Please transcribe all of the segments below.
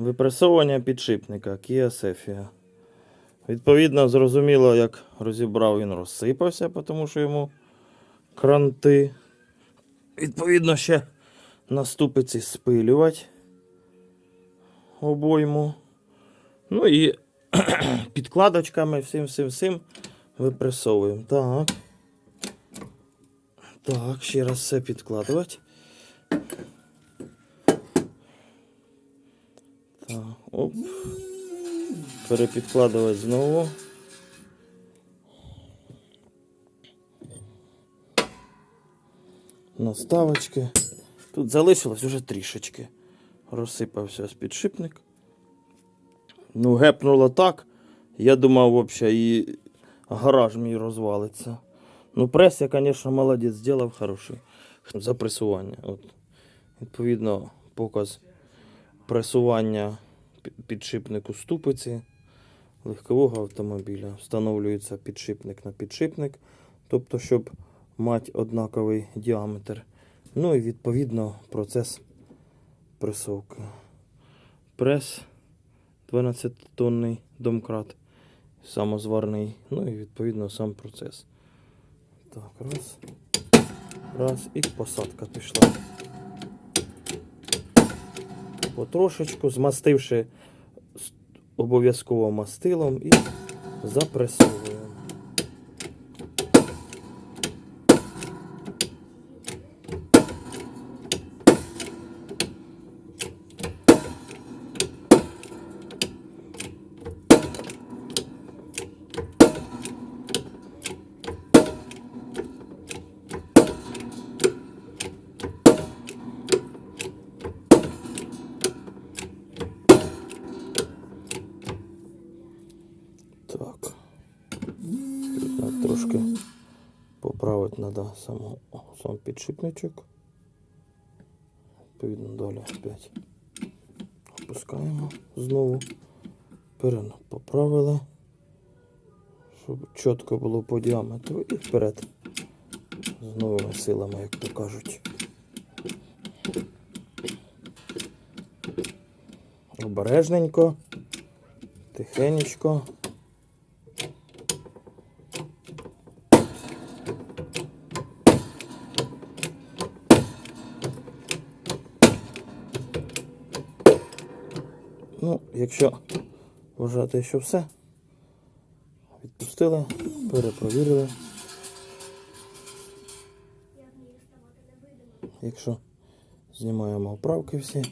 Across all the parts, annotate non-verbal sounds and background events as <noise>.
Випресовування підшипника Kia Cephia. Відповідно, зрозуміло, як розібрав, він розсипався, тому що йому кранти. Відповідно, ще на ступиці спилювати обойму. Ну і <clears throat> підкладочками всім всім всім випресовуємо. Так. Так, ще раз все підкладувати. Оп. Перепідкладувати знову. Наставочки. Тут залишилось вже трішечки. Розсипався підшипник. Ну, гепнуло так. Я думав, взагалі, і гараж мій розвалиться. Ну, прес я, звісно, молодець, зробив хороший. За пресування. От. Відповідно, показ пресування підшипнику ступиці легкового автомобіля. Встановлюється підшипник на підшипник, тобто, щоб мати однаковий діаметр. Ну і відповідно процес пресовки. Прес 12-тонний домкрат, самозварний, ну і відповідно сам процес. Так, раз. Раз, і посадка пішла. Потрошечку, змастивши обов'язково мастилом і запресовуємо. Так. Так, трошки поправити треба саму, сам підшипничок. Відповідно, далі опять опускаємо знову. Поправили, щоб чітко було по діаметру і вперед. З новими силами, як то кажуть. Обережненько, тихенечко. Ну, якщо вважати, що все, відпустили, перепровірили. Якщо знімаємо оправки всі,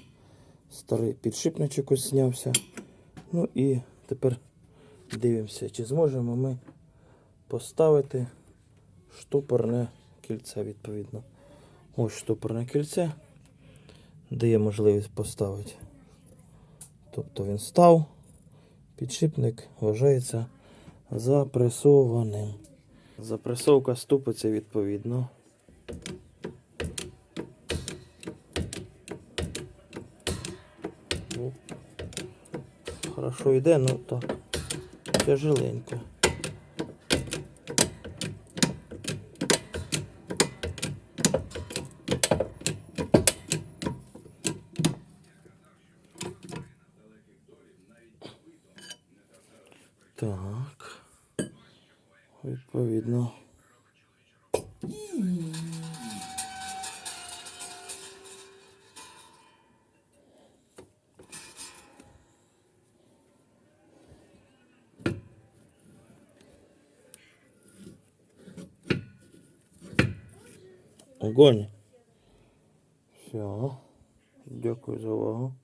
старий підшипничок ось знявся. Ну і тепер дивимося, чи зможемо ми поставити штопорне кільце відповідно. Ось штопорне кільце дає можливість поставити. Тобто він став, підшипник вважається запресованим. Запресовка ступиться відповідно. Хорошо йде, ну так. Тяжеленько. Так. Відповідно. Огонь. Все. Дякую за увагу.